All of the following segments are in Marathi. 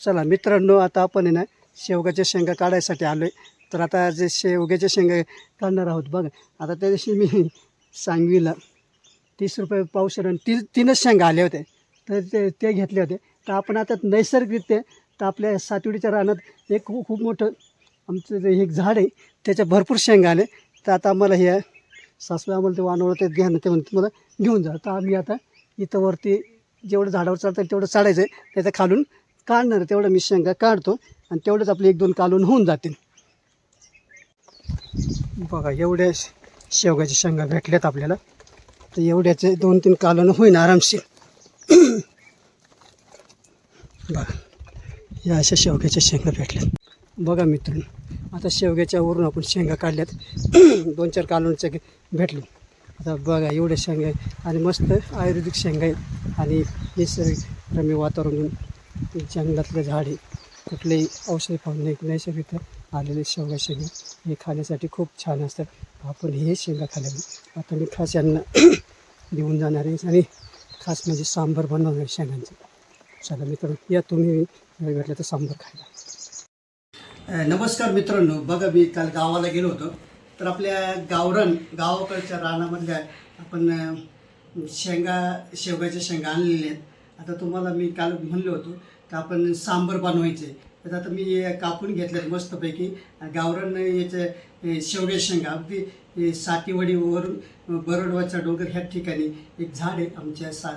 चला मित्रांनो आता आपण आहे ना शेवगाच्या शेंगा काढायसाठी आलो आहे तर आता जे शेवग्याच्या शेंगा काढणार आहोत बघा. आता त्या दिवशी मी सांगवीला तीस रुपये पावशेर आणि ती तीनच शेंगा आले होते तर ते ते घेतले होते. तर आपण आता नैसर्गिकरित्या तर आपल्या सातवडीच्या रानात एक खूप मोठं आमचं जे एक झाड आहे त्याच्या भरपूर शेंगा आले तर आता आम्हाला हे सासू आम्हाला ते वानवलं ते घ्या ना ते म्हणते मला घेऊन जा. तर आम्ही आता इथं वरती जेवढं झाडावर चढतं तेवढं चढायचं आहे त्याच्या खालून काढणार तेवढं मी शेंगा काढतो आणि तेवढंच आपले एक दोन कालून होऊन जातील. बघा एवढ्या शे- शेवगाच्या शेंगा भेटल्यात आपल्याला. तर एवढ्याचे दोन तीन कालून होईन आरामशीर. बघा या अशा शेवग्याच्या शेंगा भेटल्यात. बघा मित्रांनो आता शेवग्याच्या वरून आपण शेंगा काढल्यात. दोन चार कालवणचे भेटले. आता बघा एवढे शेंगा आहे आणि मस्त आयुर्वेदिक शेंगा आहेत. आणि निसर्गरम्य वातावरण जंगलातलं झाड कुठलेही औषध पाहून नाही नैसर्गिक आलेले शेवगा शेंगा हे खाण्यासाठी खूप छान असतात. आपण हे शेंगा खाल्ल्याने आता मी खास यांना घेऊन जाणार आहे आणि खास म्हणजे सांबार बनवणार आहे शेंगांचं. चला मित्रांनो या तुम्ही वेळ भेटला तर सांबार खायला. नमस्कार मित्रांनो. बघा मी काल गावाला गेलो होतो. तर आपल्या गावरण गावाकडच्या रानामधल्या आपण शेंगा शेवगाच्या शेंगा आणलेल्या आहेत. आता तुम्हाला मी काल म्हणलो होतो तर आपण सांबर बनवायचे. तर आता मी कापून घेतल्यात मस्तपैकी. गावरान याच्या शेवगे शेंगा अगदी साठीवडीवरून सातीवडीवरून बरडवाचा डोंगर ह्या ठिकाणी एक झाड आहे आमच्या सा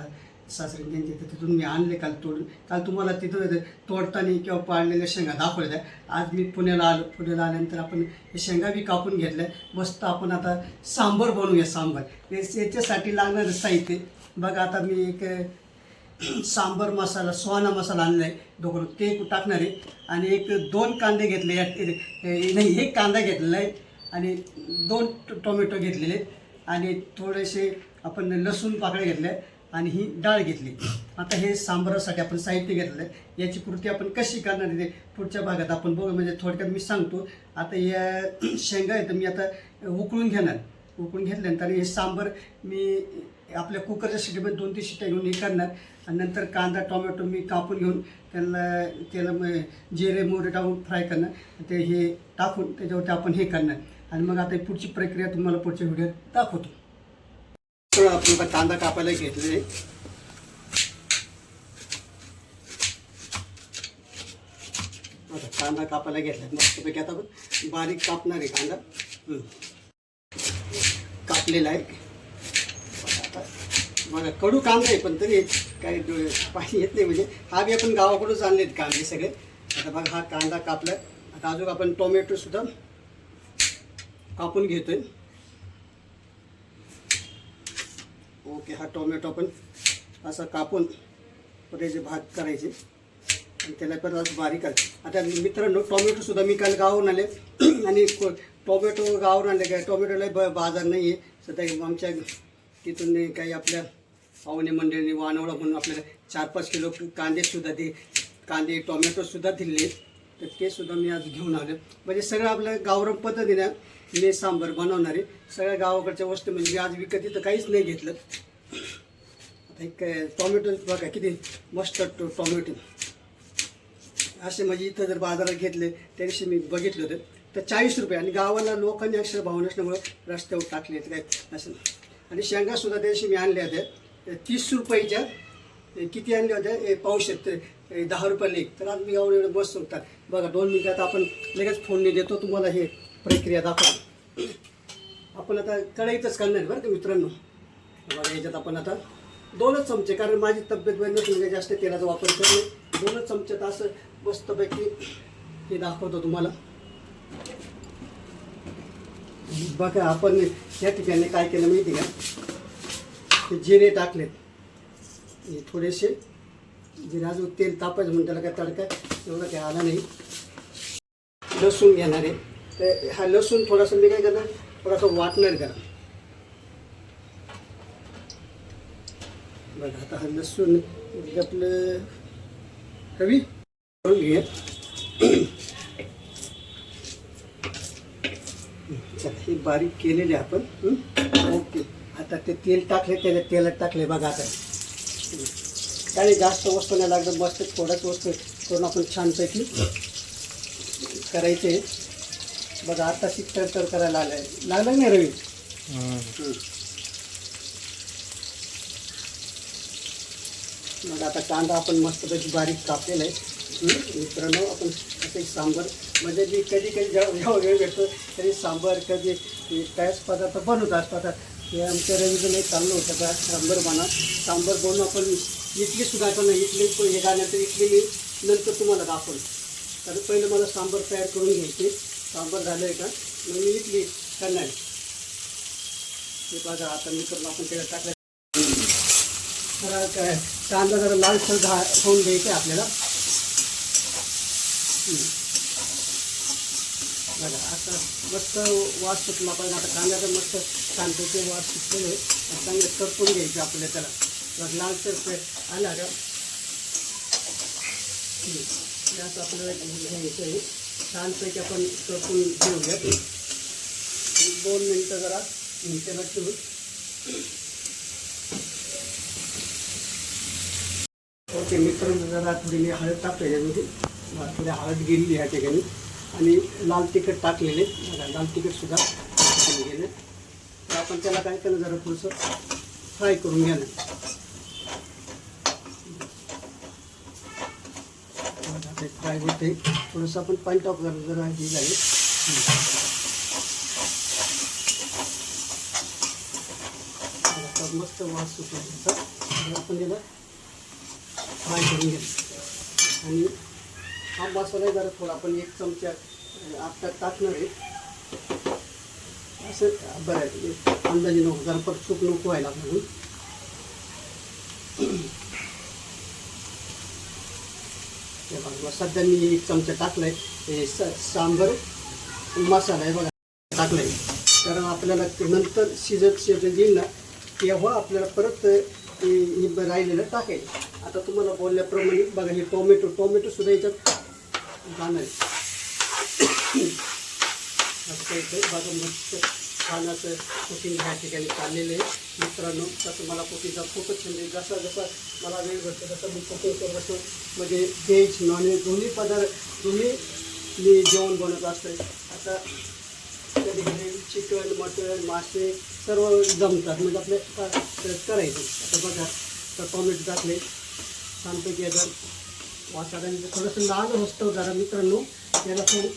सासरे तर तिथून मी आणले काल तोडून. काल तुम्हाला तिथं तोडताना किंवा पाळलेल्या शेंगा दाखवल्या. आज मी पुण्याला आलो. पुण्याला आल्यानंतर आपण शेंगा बी कापून घेतल्या. मस्त आपण आता सांबर बनवूया सांबर. याच्यासाठी लागणारं साहित्य. बघा आता मी एक सांबर मसाला सोहाना मसाला आणला आहे दोघं ते टाकणार आहे. आणि एक दोन कांदे घेतले यात नाही एक कांदा घेतलेला आहे आणि दोन टोमॅटो घेतलेले आणि थोडेसे आपण लसूण पाकळ्या घेतल्या आणि ही डाळ घेतली. आता हे सांबारासाठी आपण साहित्य घेतलं आहे. याची कृती आपण कशी करणार आहे ते पुढच्या भागात आपण बघू. म्हणजे थोडक्यात मी सांगतो. आता या शेंगा आहेत मी आता उकळून घेणार. उकळून घेतल्यानंतर हे सांबर मी आपल्या कुकरच्या शिटीमध्ये दोन तीन शिट्या घेऊन हे करणार. आणि नंतर कांदा टोमॅटो मी कापून घेऊन त्याला त्याला मग जिरे मोरे टाकून फ्राय करणार. ते हे टाकून त्याच्यावरती आपण हे करणार. आणि मग आता पुढची प्रक्रिया तुम्हाला पुढच्या व्हिडिओत दाखवतो. आपण कांदा कापायला घेतले आता कांदा कापायला घेतला मस्तपैकी आता बारीक कापणार आहे कांदा. कापलेला आहे. बघा कडू कांदा आहे पण तरी काही डोळे- पाणी येत नाही. म्हणजे हा बी आपण गावाकडूनच आणलेत कांदे सगळे. आता बघा हा कांदा कापला आता अजून आपण टोमॅटोसुद्धा कापून कापून घेतोय. ओके हा टोमॅटो आपण असा कापून त्याचे भात करायचे आणि त्याला पण असं बारीक करायचं. आता मित्रांनो टोमॅटोसुद्धा मी काल गावून आले आणि को- टोमॅटो गावून आणले काय? टोमॅटोला ब बाजार नाही आहे सध्या आमच्या तिथून नाही काही आपल्या पाहुणे मंडळींनी वानवळा म्हणून आपल्याला चार पाच किलो कांदेसुद्धा दे कांदे टोमॅटोसुद्धा दिले तर ते सुद्धा मी आज घेऊन आलो म्हणजे सगळं आपल्या गावरान पद्धतीने मी सांबार बनवणारे सगळ्या गावाकडच्या वस्तू म्हणजे आज विकत इथं काहीच नाही घेतलं. आता एक अं, टोमॅटो बघा किती मस्त टो टोमॅटो. असे म्हणजे इथं जर बाजारात घेतले त्या दिवशी मी बघितलं होतं. तर चाळीस रुपये आणि गावाला लोकांनी अक्षर भाव नसल्यामुळं रस्त्यावर टाकले आहेत काय असं. आणि शेंगासुद्धा त्या दिवशी मी आणल्या होत्या. तीस रुपयाच्या किती आणल्या होत्या? ए, पाऊस दहा रुपयाला एक. तर आज मी गावाला एवढं मस्त होतात बघा दोन मिनिटात आपण लगेच फोनने देतो तुम्हाला हे प्रक्रिया दाखवा आपण आता कढईतच करणार बरं का मित्रांनो? बघा याच्यात आपण आता दोनच चमचे कारण माझी तब्येत बरी म्हणजे जास्त तेलाचा वापर करतो दोनच चमच्यात असं मस्तपैकी हे दाखवतो तुम्हाला. बघा आपण या ठिकाणी काय केलं माहिती का? ते जिरे टाकलेत हे थोडेसे जिरे अजून तेल तापायचं म्हणून त्याला काय तडका एवढं काय आला नाही. लसूण घेणार आहे. तर हा लसूण थोडासा मी काय करणार थोडासा वाटणार करा. बघा आता हा लसूण आपलं हवी करून घेऊया चला हे बारीक केलेले आपण. ओके. आता ते तेल टाकले त्याने तेलात टाकले बघा आता. काही जास्त वस्तू नाही लागतं मस्त थोड्याच वस्तू करून आपण छानपैकी करायचे. बघा आता तर तर करायला आलंय. लागलं नाही रवी? मग आता कांदा आपण मस्तपैकी बारीक कापलेला आहे. मित्रांनो आपण असं सांबार सांबर म्हणजे मी कधी कधी जेव्हा जेव्हा वेळ भेटतो कधी सांबर कधी कायच पदार्थ बनवत असतात. हे आमच्या रवीचं नाही चाललं होतं का? सांबर बना सांबर बनवून आपण इथली सुद्धा इथली इडली हे झाल्यानंतर इथली मी नंतर तुम्हाला दाखवलं. कारण पहिलं मला सांबर तयार करून घ्यायचे. सांबर झालं आहे का? मग मी इथली करणार. ते बघा आता मित्रांनो आपण त्याला टाकायचं जरा काय? कांदा जरा लालसर झा होऊन द्यायचे आपल्याला. बघा आता मस्त वास सुटला पाहिजे. आता कांद्याचा मस्त कांद्याचे वास सुटलेले चांगले करपून घ्यायचे आपल्या त्याला. जर लालसर तर आला का? त्यात आपल्याला घ्यायचं आहे. छानपैकी आपण करपून घेऊया दोन मिनटं जरा त्याला ठेवू ओके मित्र जरा थोडी मी हळद टाकतो याच्यामध्ये. थोडी हळद गेली ह्या ठिकाणी. आणि लाल तिखट टाकलेले. बघा लाल तिखटसुद्धा टाकून गेले तर आपण त्याला काय केलं जरा थोडंसं फ्राय करून घ्या फ्राय होते. थोडंसं आपण पाणी टाकू जरा जरा हे झाले. मस्त वास सुटला आपण त्याला फ्राय करून घ्या आणि हा मसाला जरा थोडा आपण एक चमचा आत्ता आता टाकणार आहे. असं बरं अंदाजे नको जरा परत चूक नको व्हायला म्हणून. बघा सध्या मी एक चमचा टाकलाय. हे स सांबर मसाला आहे बघा टाकलाय. कारण आपल्याला नंतर शिजत शिजत येईल ना तेव्हा आपल्याला परत राहिलेलं टाकायचं. आता तुम्हाला बोलल्याप्रमाणे बघा हे टोमॅटो टोमॅटो सुद्धा याच्यात जाणार आहे. असं काही बघा मस्त छान असं कुकिंग ह्या ठिकाणी चाललेलं आहे. मित्रांनो तसं मला कुकिंगचा खूपच छंद आहे जसा जसा मला वेळ भेटतो तसं मी कुकिंग करत असतो म्हणजे व्हेज नॉनव्हेज दोन्ही पदार्थ दोन्ही मी जेवण बनवत असते आता कधी कधी चिकन मटन मासे सर्व जमतात. म्हणजे आपल्या करायचं आता बघा तर टोमॅटो टाकले. छानपैकी याचा वासाला थोडंसं लाल होतं जरा मित्रांनो. याला थोडं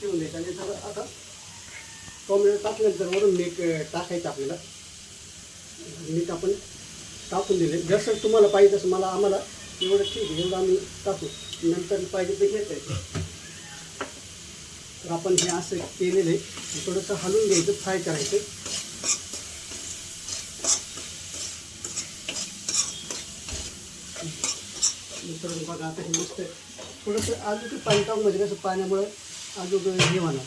ठेवून द्यायचं आणि म्हणजे जरा आता टोमॅटो टाकल्यानंतर वरून मीठ टाकायचं आपल्याला. मीठ आपण टाकून दिले. जसं तुम्हाला पाहिजे तसं मला आम्हाला एवढं ठीक आहे. एवढं आम्ही टाकू. नंतर पाहिजे ते घेता येतं तर आपण हे असं केलेलं आहे. थोडंसं हलवून घ्यायचं फ्राय करायचं. मित्रांनो बघा आता हे मस्त थोडंसं अजून पाणी टाकून म्हणजे कसं पाण्यामुळं अजून हे होणार.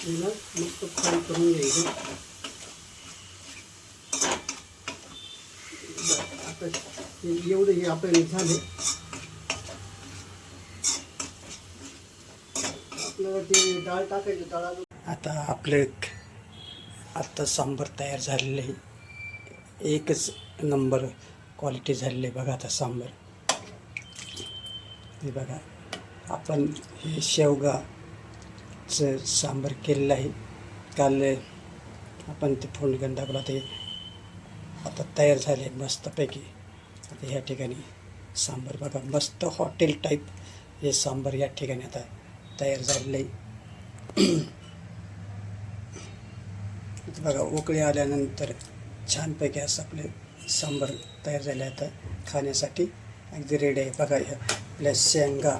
त्याला मस्त फ्राय करून घ्यायचं. आता हे एवढं हे आपलं झाले आपल्याला ते डाळ टाकायचं डाळ आता आपले आत्ता सांबर तयार झालेलं आहे. एकच नंबर क्वालिटी झालेली आहे बघा आता सांबर. हे बघा आपण हे शेवगाचं सांबर केलेलं आहे. काल आपण ते फोन दाखवला ते आता तयार झाले मस्तपैकी. आता ह्या ठिकाणी सांबर बघा मस्त हॉटेल टाईप हे सांबर या ठिकाणी आता तयार झालेलं आहे. बघा उकळी आल्यानंतर छानपैकी असं आपले सांबर तयार झाले आता खाण्यासाठी. अगदी रेडी आहे. बघा ह्या आपल्या शेंगा.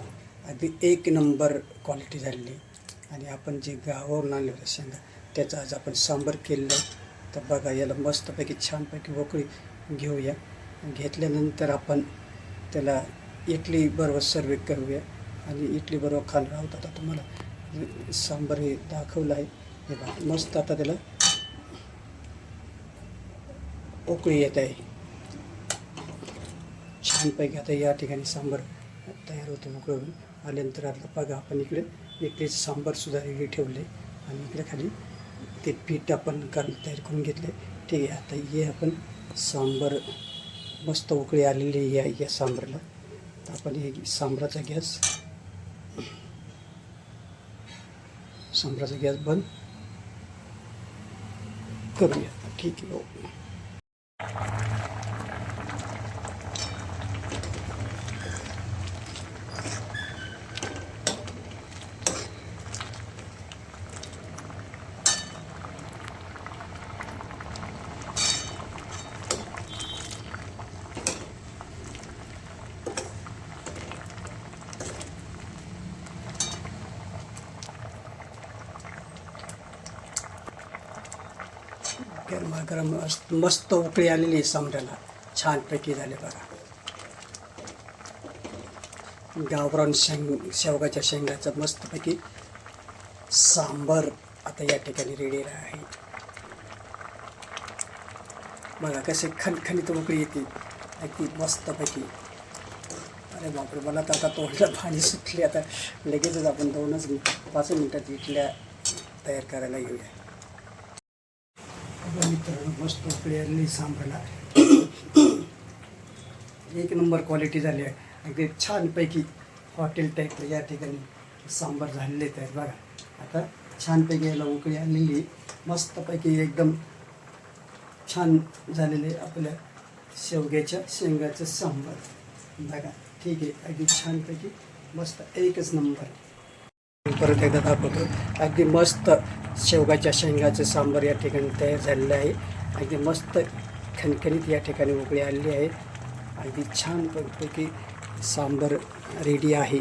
अगदी एक नंबर क्वालिटी झालेली. आणि आपण जे गावावरून आणले होते शेंगा त्याचं आज आपण सांबर केलेलं. तर बघा याला मस्तपैकी छानपैकी उकळी घेऊया. घेतल्यानंतर आपण त्याला इडली बरोबर सर्व करूया. आणि इडली बरोबर खाणार आहोत. आता तुम्हाला सांबर हे दाखवलं आहे. हे बघा मस्त आता त्याला उकळी येत आहे. छानपैकी आता या ठिकाणी सांबर तयार होते उकळून आल्यानंतर आता बघा आपण इकडे इकडे सांबारसुद्धा रेडी ठेवले आणि इकडे खाली ते पीठ आपण करून तयार करून घेतले. ठीक आहे आता हे आपण सांबार मस्त उकळी आलेली आहे या या सांबारला. तर आपण हे सांबराचा गॅस सांबराचा गॅस बंद करूया. ठीक आहे हो मस्त मस्त उकळी आलेली आहे सांबऱ्याला छानपैकी झाले बघा. गावरान शेंग शेवगाच्या शेंगाचं मस्तपैकी सांबर आता या ठिकाणी रेडीला आहे. बघा कसे खणखणीत उकळी येते. अगदी मस्तपैकी. अरे बापरे मला तर आता तोंडला पाणी सुटले. आता लगेचच आपण दोनच पाच मिनटात इथल्या तयार करायला घेऊया बघा मित्रांनो मस्त उकळी सांभाळला एक नंबर क्वालिटी झाली आहे. अगदी छानपैकी हॉटेल टाईप या ठिकाणी सांबार झालेले आहेत. बघा आता छानपैकी याला उकळी आलेली मस्तपैकी एकदम छान झालेले आपल्या शेवग्याच्या शेंगाचं सांबार. बघा ठीक आहे. अगदी छानपैकी मस्त एकच नंबर. परत एकदा दाखवतो. अगदी मस्त शेवगाच्या शेंगाचं सांबार या ठिकाणी तयार झालेलं आहे. अगदी मस्त खणखणीत या ठिकाणी उकळी आलेली आहे. अगदी छान पैकी सांबार रेडी आहे.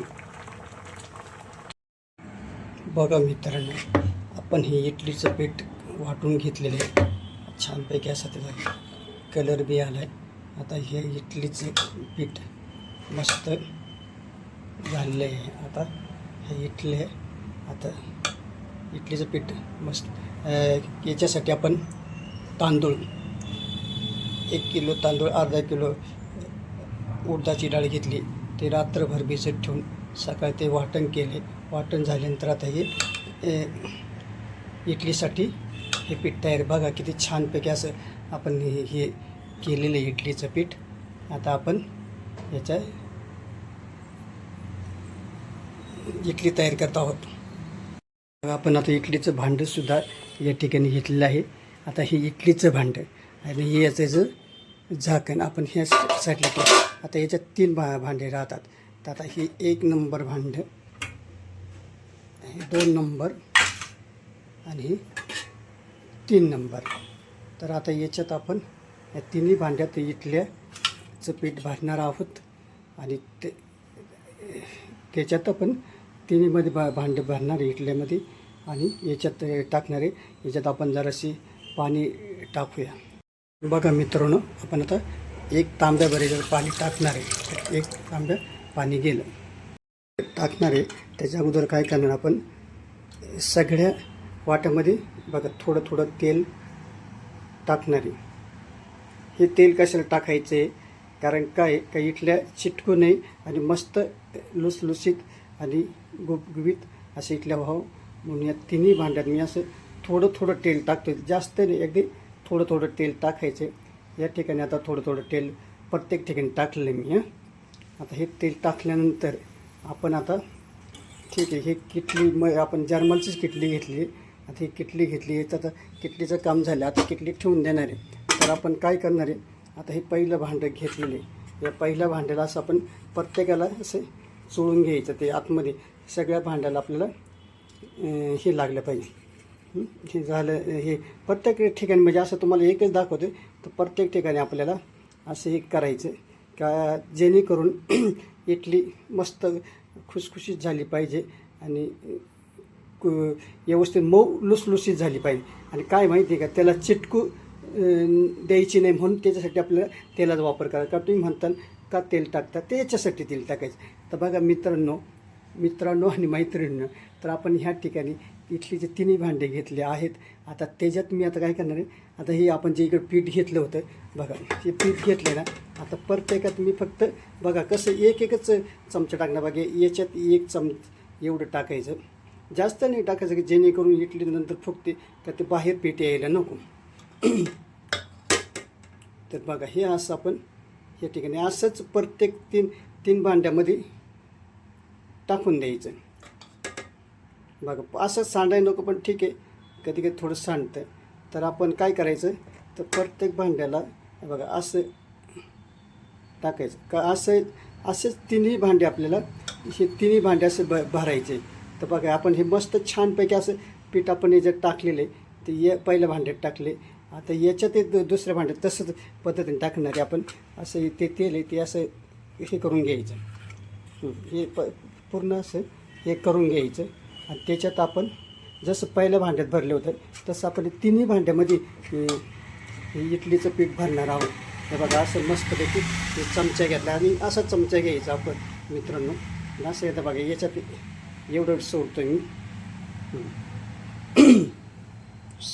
बघा मित्रांनो आपण हे इडलीचं पीठ वाटून घेतलेलं आहे. छानपैकी असा त्याचा कलर बी आला आहे आता हे इडलीचं पीठ मस्त झालेलं आहे. आता हे आहे. आता इडलीचं पीठ मस्त. याच्यासाठी आपण तांदूळ एक किलो तांदूळ अर्धा किलो उडदाची डाळ घेतली. ते रात्रभर भिजत ठेवून सकाळी ते वाटण केले. वाटण झाल्यानंतर आता हे इडलीसाठी हे पीठ तयार बघा किती छानपैकी असं आपण हे हे केलेलं आहे इडलीचं पीठ. आता आपण याच्या इडली तयार करत आहोत. आपण आता इडलीचं भांडंसुद्धा या ठिकाणी घेतलेलं आहे. आता हे इडलीचं भांडं आणि हे याचं याचं झाकण आपण ह्या साईडला आता याच्यात तीन भा भांडे राहतात. तर आता हे एक नंबर भांडं हे दोन नंबर आणि हे तीन नंबर. तर आता याच्यात आपण या तिन्ही भांड्यात इथल्याचं पीठ भाजणार आहोत आणि ते त्याच्यात आपण तिन्हीमध्ये भा भांडं भरणार आहे इडल्यामध्ये आणि याच्यात टाकणारे याच्यात आपण जराशी पाणी टाकूया. बघा मित्रांनो आपण आता एक तांब्या भरेलं पाणी टाकणार आहे. एक तांब्या पाणी गेलं. टाकणार आहे. त्याच्या अगोदर काय करणार आपण सगळ्या वाट्यामध्ये बघा थोडं थोडं तेल टाकणार आहे. हे तेल कशाला टाकायचं? आहे कारण काय का इथल्या चिटकू नये आणि मस्त लुसलुसीत आणि गुबगुबीत असे इथल्या व्हावं म्हणून या तिन्ही भांड्यात मी असं थोडं थोडं तेल टाकतो जास्त नाही अगदी थोडं थोडं तेल टाकायचं. या ठिकाणी आता थोडं थोडं तेल प्रत्येक ठिकाणी टाकलेलं आहे मी हं. आता हे तेल टाकल्यानंतर आपण आता ठीक आहे हे किटली मग आपण जर्मलचीच किटली घेतली. आता ही किटली घेतली आहे तर आता किटलीचं काम झालं. आता किटली ठेवून देणार आहे. तर आपण काय करणार आहे? आता हे पहिलं भांडं घेतलेलं आहे. या पहिल्या भांड्याला असं आपण प्रत्येकाला असं चोळून घ्यायचं ते आतमध्ये. सगळ्या भांड्याला आपल्याला हे लागलं पाहिजे. हे? झालं हे प्रत्येक ठिकाणी म्हणजे असं तुम्हाला एकच दाखवतो तर प्रत्येक ठिकाणी आपल्याला असं हे करायचं का जेणेकरून इटली मस्त खुसखुशीत झाली पाहिजे आणि व्यवस्थित मऊ लुसलुसीत झाली पाहिजे. आणि काय माहिती आहे का त्याला चिटकू द्यायची नाही म्हणून त्याच्यासाठी आपल्याला तेलाचा वापर करा का तुम्ही म्हणताल का तेल टाकता? ते याच्यासाठी तेल टाकायचं. तर बघा मित्रांनो मित्रांनो आणि मैत्रिणींनो तर आपण ह्या ठिकाणी इडलीचे तिन्ही भांडे घेतले आहेत आता त्याच्यात मी आता काय करणार आहे आता हे आपण जे इकडे पीठ घेतलं होतं बघा हे पीठ घेतलं ना आता प्रत्येकात मी फक्त बघा कसं एक एकच चमचा टाकणार बघा याच्यात एक चम एवढं टाकायचं जास्त नाही टाकायचं की जेणेकरून इटली नंतर फुगते तर ते बाहेर पीठ यायला नको. तर बघा हे असं आपण या ठिकाणी असंच प्रत्येक तीन तीन भांड्यामध्ये टाकून द्यायचं. बघा असं सांडायला नको पण ठीक आहे. कधी कधी थोडं सांडतं तर आपण काय करायचं? तर प्रत्येक भांड्याला बघा असं टाकायचं. का असं असेच तिन्ही भांडे आपल्याला हे तिन्ही भांडे असे भ भरायचे. तर बघा आपण हे मस्त छानपैकी असं पीठ आपण जे टाकलेले ते ये पहिल्या भांड्यात टाकले. आता याच्यात दुसऱ्या भांड्यात तसंच पद्धतीने टाकणारे आपण. असं ते तेल आहे ते असं हे करून घ्यायचं. हे प पूर्ण असं हे करून घ्यायचं. आणि त्याच्यात आपण जसं पहिल्या भांड्यात भरलं होतं तसं आपण तिन्ही भांड्यामध्ये हे इडलीचं पीठ भरणार आहोत. हे बघा असं मस्तपैकी चमचा घेतला आणि असा चमचा घ्यायचा आपण मित्रांनो. असं येतं बघा याच्यात एवढं सोडतो मी.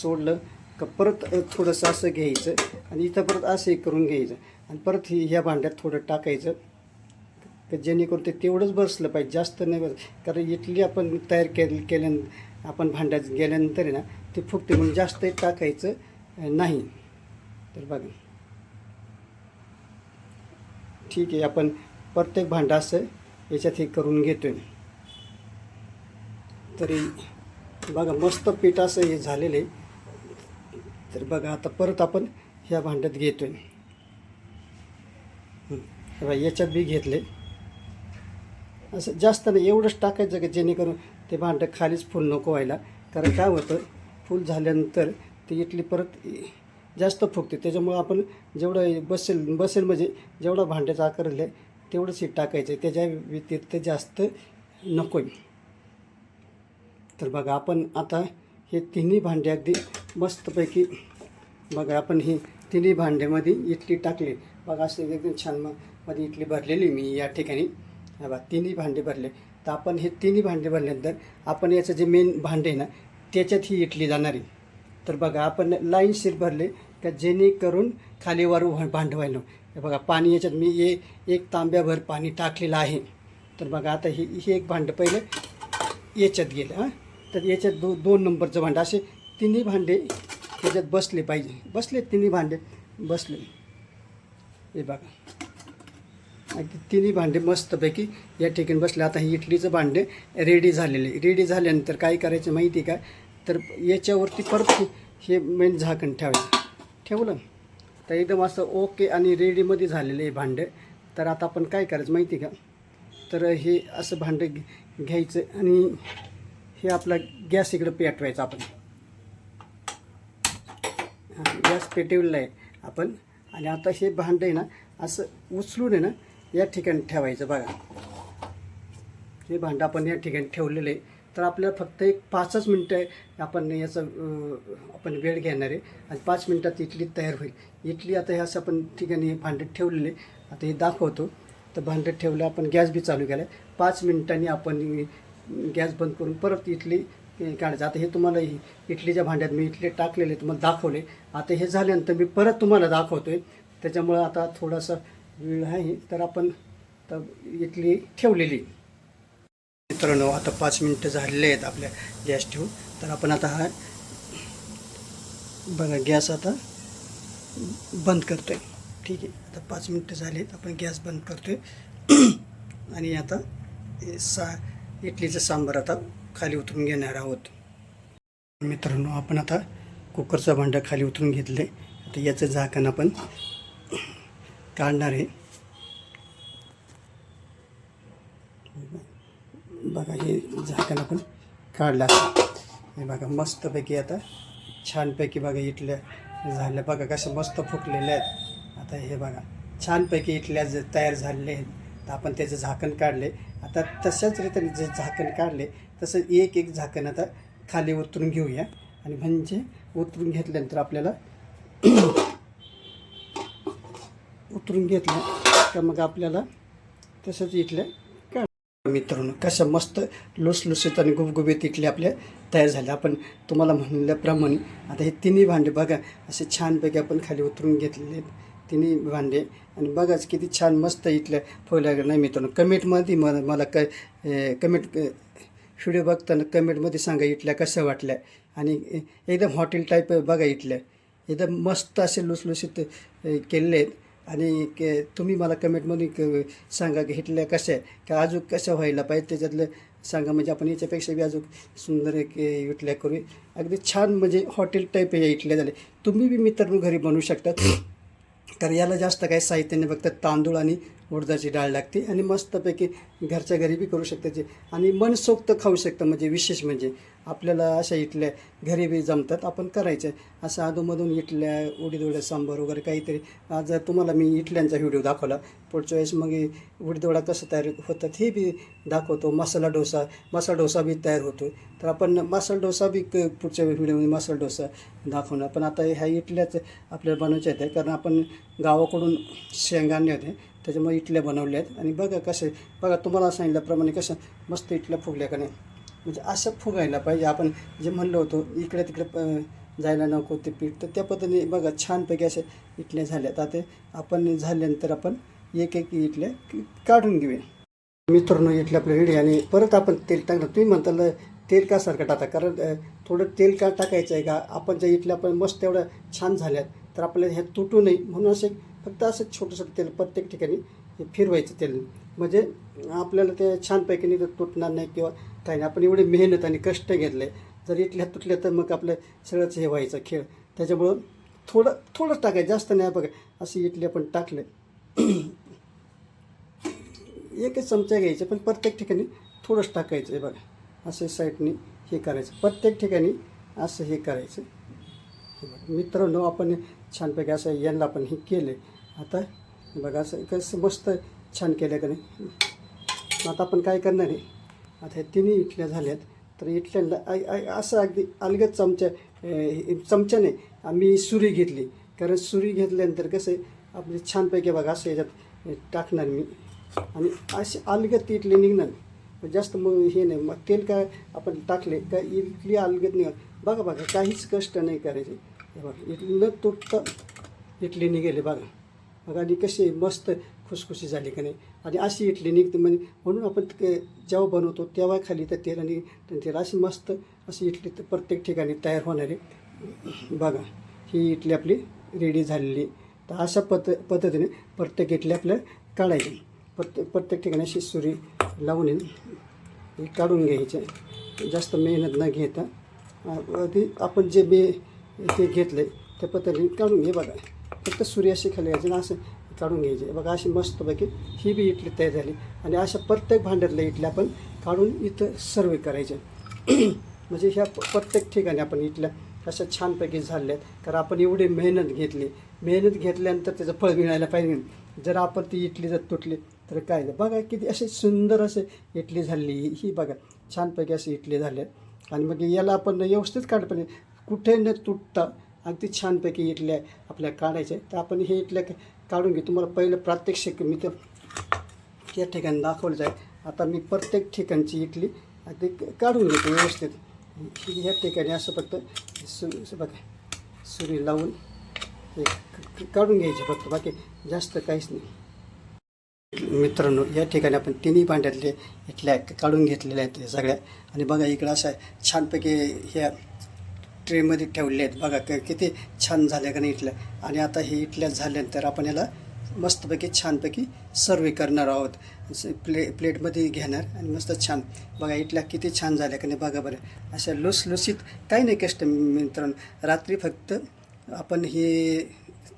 सोडलं का परत थोडंसं असं घ्यायचं आणि इथं परत असं हे करून घ्यायचं. आणि परत ह्या भांड्यात थोडं टाकायचं. तर जेणेकरून ते तेवढंच बसलं पाहिजे जास्त नाही बस कारण इडली आपण तयार केल केल्या आपण भांड्यात गेल्यानंतर आहे ना ते फुगते म्हणून जास्त टाकायचं नाही. तर बघा. ठीक आहे आपण प्रत्येक भांडं असं याच्यात हे करून घेतोय. तरी बघा मस्त पीठ असं हे झालेलं आहे. तर बघा आता परत आपण ह्या भांड्यात घेतोय. आहे याच्यात बी घेतले असं जास्त नाही एवढंच टाकायचं की जेणेकरून ते भांडं खालीच फुल नको व्हायला. कारण काय होतं फुल झाल्यानंतर ती इटली परत जास्त फुगते. त्याच्यामुळं आपण जेवढं बसेल बसेल म्हणजे जेवढा भांड्याचा आकार आहे तेवढंच ही टाकायचं. आहे त्याच्या व्यतिरिक्त जास्त नको आहे तर बघा आपण आता हे तिन्ही भांडे अगदी मस्तपैकी बघा आपण ही तिन्ही भांड्यामध्ये इटली टाकली. बघा असं एकदम छान मग मध्ये इटली भरलेली मी या ठिकाणी. बा तिन्ही भांडे भरले. तर आपण हे तिन्ही भांडे भरल्यानंतर आपण याचं जे मेन भांडे आहे ना त्याच्यात ही इटली जाणार आहे. तर बघा आपण लाईनशीर भरले का जेणेकरून खालीवर व्हा- भांडं व्हायला हे बघा पाणी याच्यात मी ये एक तांब्याभर पाणी टाकलेलं आहे. तर बघा आता हे हे एक भांडं पहिलं याच्यात गेलं हां. तर याच्यात दो दोन नंबरचं भांडं असे तिन्ही भांडे याच्यात बसले पाहिजे. बसले तिन्ही भांडे बसले. हे बघा. अगदी तिन्ही भांडे मस्तपैकी या ठिकाणी बसले. आता हे इडलीचं भांडे रेडी झालेले. रेडी झाल्यानंतर काय करायचं माहिती आहे का? तर याच्यावरती परत हे मेन झाकण ठेवायचं. ठेवलं तर एकदम असं ओके आणि रेडीमध्ये झालेलं आहे भांडं. तर आता आपण काय करायचं माहिती आहे का? तर हे असं भांडं घ्यायचं आणि हे आपला गॅस इकडं पेटवायचा आपण. हां गॅस पेटवलेला आहे आपण. आणि आता हे भांडं आहे ना असं उचलून आहे ना या ठिकाणी ठेवायचं बघा. हे भांडं आपण या ठिकाणी ठेवलेलं आहे. तर आपल्याला फक्त एक पाचच मिनटं आपण याचं आपण वेळ घेणार आहे. आणि पाच मिनटात इडली तयार होईल. इडली आता हे असं आपण ठिकाणी भांडं ठेवलेले आता हे दाखवतो. तर भांडं ठेवलं आपण गॅस बी चालू केला आहे पाच मिनटांनी आपण गॅस बंद करून परत इडली काढायचं. आता हे तुम्हाला इडलीच्या भांड्यात मी इडली टाकलेले तुम्हाला दाखवले. आता हे झाल्यानंतर मी परत तुम्हाला दाखवतो आहे त्याच्यामुळं आता थोडासा वेळ आहे तर आपण तर इथली ठेवलेली. मित्रांनो आता पाच मिनटं झालेले आहेत आपल्या गॅस ठेवून. तर आपण आता हा बघा गॅस आता बंद करतो आहे ठीक आहे आता पाच मिनटं झालेत आपण गॅस बंद करतो आहे आणि आता सा इडलीचं सांबार आता खाली उतरून घेणार आहोत. मित्रांनो आपण आता कुकरचं भांडं खाली उतरून घेतलं आहे आता याचं झाकण आपण काढणार आहे. बघा हे झाकण आपण काढलं हे बघा मस्तपैकी आता छानपैकी बघा इथल्या झाल्या बघा कसं मस्त फुकलेल्या आहेत. आता हे बघा छानपैकी इथल्या ज तयार झालेले आहेत. तर आपण त्याचं झाकण काढले. आता तशाच रीतीने जे झाकण काढले तसं एक एक झाकण आता खाली उतरून घेऊया. आणि म्हणजे उतरून घेतल्यानंतर आपल्याला उतरून घेतलं. का मग आपल्याला तसंच इथल्या का मित्रांनो कशा मस्त लुसलुसीत आणि गुबगुबीत इथले आपल्या तयार झाल्या आपण तुम्हाला म्हणल्याप्रमाणे आता हे तिन्ही भांडे बघा असे छानपैकी आपण खाली उतरून घेतलेले आहेत. तिन्ही भांडे. आणि बघाच किती छान मस्त इथल्या फुगल्या नाही मित्रांनो कमेंटमध्ये मला मला क कमेंट व्हिडिओ बघताना कमेंटमध्ये सांगा इथल्या कशा वाटल्या आणि एकदम हॉटेल टाईप बघा इथल्या एकदम मस्त असे लुसलुसीत केलेले आहेत. आणि के तुम्ही मला कमेंटमध्ये क सांगा की इथल्या कशा आहे का अजून कसं व्हायला पाहिजे? त्याच्यातलं सांगा म्हणजे आपण याच्यापेक्षा बी अजून सुंदर एक इटल्या करू. अगदी छान म्हणजे हॉटेल टाईप या इटल्या झाले. तुम्ही बी मित्रांनो घरी बनवू शकता तर याला जास्त काही साहित्य नाही फक्त तांदूळ आणि उडदाची डाळ लागते आणि मस्तपैकी घरच्या घरी बी करू शकता जे. आणि मनसोक्त खाऊ शकतं म्हणजे विशेष म्हणजे. आपल्याला अशा इटल्या घरी बी जमतात आपण करायचं. असं अधूमधून इटल्या उडीद उड्या सांबार वगैरे काहीतरी. आज तुम्हाला मी इटल्यांचा व्हिडिओ दाखवला. पुढच्या वेळेस मग हे कसं तयार होतात हे बी दाखवतो. मसाला डोसा मसाला डोसा बी तयार होतो तर आपण मसाला डोसा बी क- पुढच्या व्हिडिओमध्ये मसाला डोसा दाखवणार. पण आता ह्या इटल्याच आपल्याला बनवायच्या आहेत. कारण आपण गावाकडून शेंगा आणले होते त्याच्यामुळे इटल्या बनवल्या आहेत आणि बघा कसे बघा तुम्हाला सांगितल्याप्रमाणे कसं मस्त इटल्या फुगल्या का नाही. म्हणजे असं फुगायला पाहिजे. आपण जे म्हणलं होतो इकडे तिकडे जायला नको ते पीठ. तर त्या पद्धतीने बघा छानपैकी अशा इटल्या झाल्या तर आता आपण झाल्यानंतर आपण एक एक इटल्या काढून घेऊया. मित्रांनो इटल्या आपल्या रेडी आणि परत आपण तेल टाकलं तुम्ही म्हणताल तेल का सारखं टाका कारण थोडं तेल का टाकायचं आहे का? आपण ज्या इटल्या आपण मस्त एवढ्या छान झाल्यात तर आपल्याला ह्या तुटू नये. म्हणून असे फक्त असं छोटंसं तेल प्रत्येक ठिकाणी हे फिरवायचं तेल. म्हणजे आपल्याला ते छानपैकी नाही तर तुटणार नाही किंवा काही नाही. आपण एवढी मेहनत आणि कष्ट घेतले जर इटल्या तुटल्या तर मग आपलं सगळंच हे व्हायचं खेळ. त्याच्यामुळं थोडं थोडंच टाकायचं जास्त नाही. बघा असं इटली आपण टाकले. एकच चमचा घ्यायचे पण प्रत्येक ठिकाणी थोडंच टाकायचं आहे बघा. असे साईडनी हे करायचं. प्रत्येक ठिकाणी असं हे करायचं. मित्रांनो आपण छानपैकी असं यांना आपण हे केलं. आता बघा असं कसं मस्त छान केलं का नाही? आता आपण काय करणार आहे? आता हे तिन्ही इटल्या झाल्यात. तर इटल्यांना असं अगदी अलगद चमच्या चमचा नाही आम्ही सुरी घेतली. कारण सुरी घेतल्यानंतर कसं आहे आपली छानपैकी बघा असं याच्यात टाकणार मी. आणि असे अलगद ती इटली निघणार. जास्त मग हे नाही. मग तेल काय आपण टाकले का इडली अलगद निघा बघा बघा काहीच कष्ट नाही करायचे. हे बघा इथलं न तुटता. इडली निघेले बघा. बघा आणि कशी मस्त खुसखुशी झाली का नाही. आणि अशी इटली निघते म्हणजे म्हणून आपण जेव्हा बनवतो तेव्हा खाली तर तेल आणि तेल अशी मस्त अशी इटली तर प्रत्येक ठिकाणी तयार होणारी. बघा ही इटली आपली रेडी झालेली. तर अशा पद्ध पद्धतीने प्रत्येक इटली आपल्या काढायची. प्रत्येक प्रत्येक ठिकाणी अशी सुरी लावून हे काढून घ्यायचे. जास्त मेहनत न घेता. आधी आपण जे बे ते घेतलं आहे त्या पद्धतीने काढून घे बघा. फक्त सूर्याशी खाली घ्यायचे ना असं काढून घ्यायचे. बघा अशी मस्तपैकी ही बी इटली तयार झाली. आणि अशा प्रत्येक भांड्यातल्या इटल्या आपण काढून इथं सर्व करायचे. म्हणजे ह्या प्रत्येक ठिकाणी आपण इथल्या अशा छानपैकी झाल्या आहेत कारण आपण एवढी मेहनत घेतली. मेहनत घेतल्यानंतर त्याचं फळ मिळायला पाहिजे. जर आपण ती इटली जर तुटली तर काय बघा किती असे सुंदर असे इटली झाली. ही- बघा छानपैकी अशी इटली झाल्या आणि मग याला आपण व्यवस्थित काढ पाहिजे. कुठे न तुटता अगदी छानपैकी इडल्या आपल्या काढायच्या. तर आपण हे इथल्या काढून घेऊ. तुम्हाला पहिलं प्रात्यक्षिक मी तर या ठिकाणी दाखवलं जाईल. आता मी प्रत्येक ठिकाणची इटली अगदी काढून घेतो व्यवस्थित. या ठिकाणी असं फक्त सु बघा. सुरी लावून हे काढून घ्यायचे फक्त. बाकी जास्त काहीच नाही. मित्रांनो या ठिकाणी आपण तिन्ही भांड्यातले इथल्या काढून घेतलेल्या आहेत या सगळ्या. आणि बघा इकडं असं छानपैकी ह्या ट्रेमध्ये ठेवले आहेत. बघा क- किती छान झाले का नाही इथलं. आणि आता हे इथल्या झाल्यानंतर आपण याला मस्तपैकी छानपैकी सर्वे करणार आहोत. प्ले प्लेटमध्ये घेणार आणि मस्त छान. बघा इथल्या किती छान झाल्या का नाही बघा बरं. अशा लुसलुसीत काही नाही कष्ट मित्रांनो. रात्री फक्त आपण हे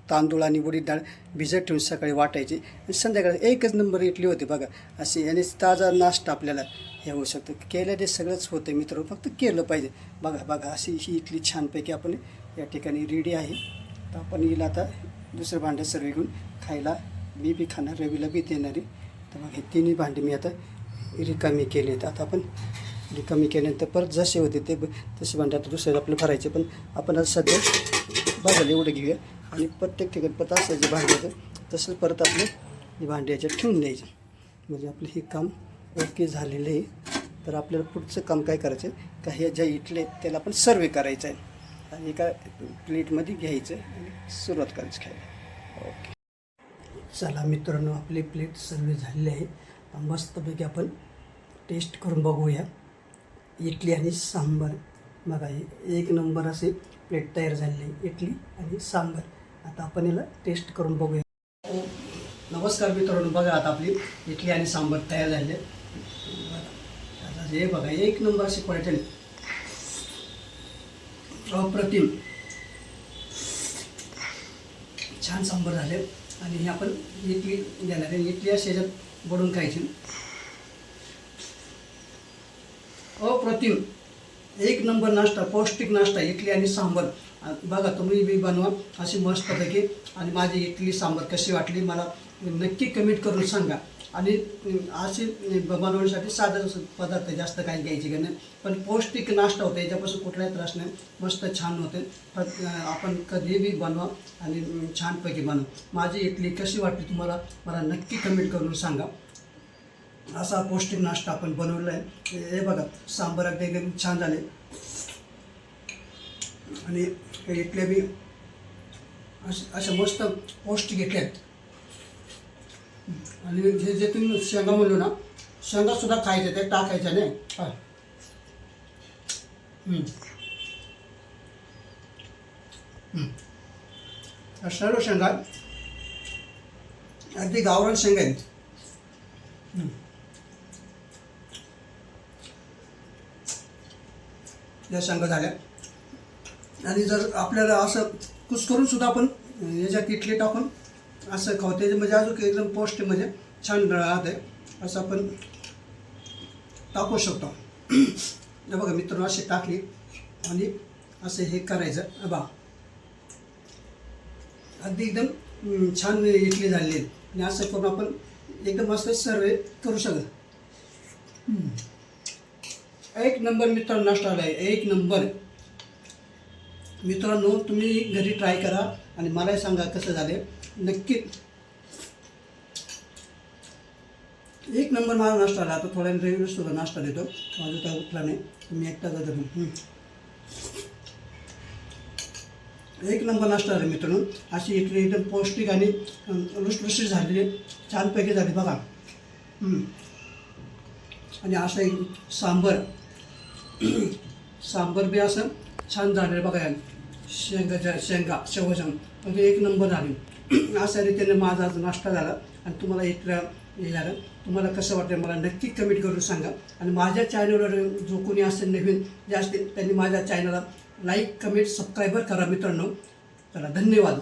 तांदूळ आणि उडीद डाळ भिजत ठेवून सकाळी वाटायची. आणि संध्याकाळी एकच नंबर इडली होती बघा. अशी आणि ताजा नाश्ता आपल्याला. हे होऊ शकतं. केल्याने सगळंच होतं मित्र फक्त केलं पाहिजे. बघा बघा अशी ही इथली छानपैकी आपण या ठिकाणी रेडी आहे. तर आपण हिला आता दुसरं भांडं सर्व घेऊन खायला मी बी खाणार रवीला बी देणार आहे. तर मग हे तिन्ही भांडे मी आता रिकामी केली आहेत आता आपण रिकामी केल्यानंतर परत जसे होते ते ब- तसे भांडे आता दुसरे आपलं भरायचे. पण आपण आता सध्या बघायला एवढं घेऊया. आणि प्रत्येक ठिकाणी परत असायचे जे भांडे तसं परत आपले हे भांडे याच्यात ठेवून द्यायचे. म्हणजे आपलं हे काम ओके झालेलं आहे तर आपल्याला पुढचं काम काय करायचं आहे? का हे ज्या इटले आहेत त्याला आपण सर्वे करायचं आहे. आणि एका प्लेटमध्ये घ्यायचं आणि सुरुवात करायची खायला. ओके. चला मित्रांनो आपली प्लेट सर्व झालेली आहे. मस्तपैकी आपण टेस्ट करून बघूया. इडली आणि सांबार. बघा एक नंबर असे प्लेट तयार झालेली आहे इडली आणि सांबार. आता आपण याला टेस्ट करून बघूया. नमस्कार मित्रांनो बघा आता आपली इडली आणि सांबर तयार झाले. हे बघा एक नंबर अशी क्वालिटी अप्रतिम. छान सांबर झाले. आणि हे आपण इटली देणार आहे. इडली अशी खायची. अप्रतिम. एक नंबर नाश्ता पौष्टिक नाश्ता इडली आणि सांबर. बघा तुम्ही बी बनवा. अशी मस्तपैकी. आणि माझी इडली सांबर कशी वाटली मला नक्की कमेंट करून सांगा. आणि असे बनवण्यासाठी साधं पदार्थ जास्त काही घ्यायचे का नाही. पण पौष्टिक नाश्ता होते याच्यापासून कुठलाही त्रास नाही. मस्त छान होते. आपण कधीही बनवा आणि छानपैकी बनवा. माझी इडली कशी वाटली तुम्हाला मला नक्की कमेंट करून सांगा. असा पौष्टिक नाश्ता आपण बनवलेला आहे. हे बघा सांबार अगदी एकदम छान झाले. आणि इडल्या बी असे अशा मस्त पौष्टिक इडल्या आहेत. आणि हे जे तुम्ही शेंगा म्हणलो ना शेंगा सुद्धा खायच्या ते टाकायच्या नाही. सर्व शेंगा अगदी गावरान शेंगा आहेत. या शेंगा झाल्या. आणि जर आपल्याला असं कुस्करून सुद्धा आपण याच्यात इडली टाकून असं खाऊ. त्याचे म्हणजे अजून एकदम पौष्टिक म्हणजे छान आहे. असं आपण टाकू शकतो. बघा मित्रांनो अशी टाकली. आणि असं हे करायचं. बा अगदी एकदम छान इटली झालेली आणि असं करून आपण एकदम असं सर्व करू शकतो. हम्म. एक नंबर मित्रांनो नाश्ता आला आहे एक नंबर. मित्रांनो तुम्ही घरी ट्राय करा आणि मलाही सांगा कसं झाले नक्की एक नंबर माझा नाश्ता आला आता थोड्या रेग्युलर सुद्धा नाश्ता देतो. माझं काय उठला नाही. तुम्ही एकटा जातो एक नंबर नाश्ता आला मित्रांनो. अशी इकडे एकदम पौष्टिक आणि अं, झालेली छानपैकी झाली बघा. आणि असं एक सांबर. सांबर बी असं छान झालेलं बघा शेंगाच्या शेंगा शेवजन. म्हणजे एक नंबर झाली. अशा रीतीने माझा आज नाश्ता झाला आणि तुम्हाला एक हे झालं. तुम्हाला कसं वाटतं मला नक्की कमेंट करून सांगा. आणि माझ्या चॅनलवर जो कोणी असेल नवीन जे असतील त्यांनी माझ्या चॅनलला लाईक कमेंट सबस्क्राईबर करा मित्रांनो. चला धन्यवाद.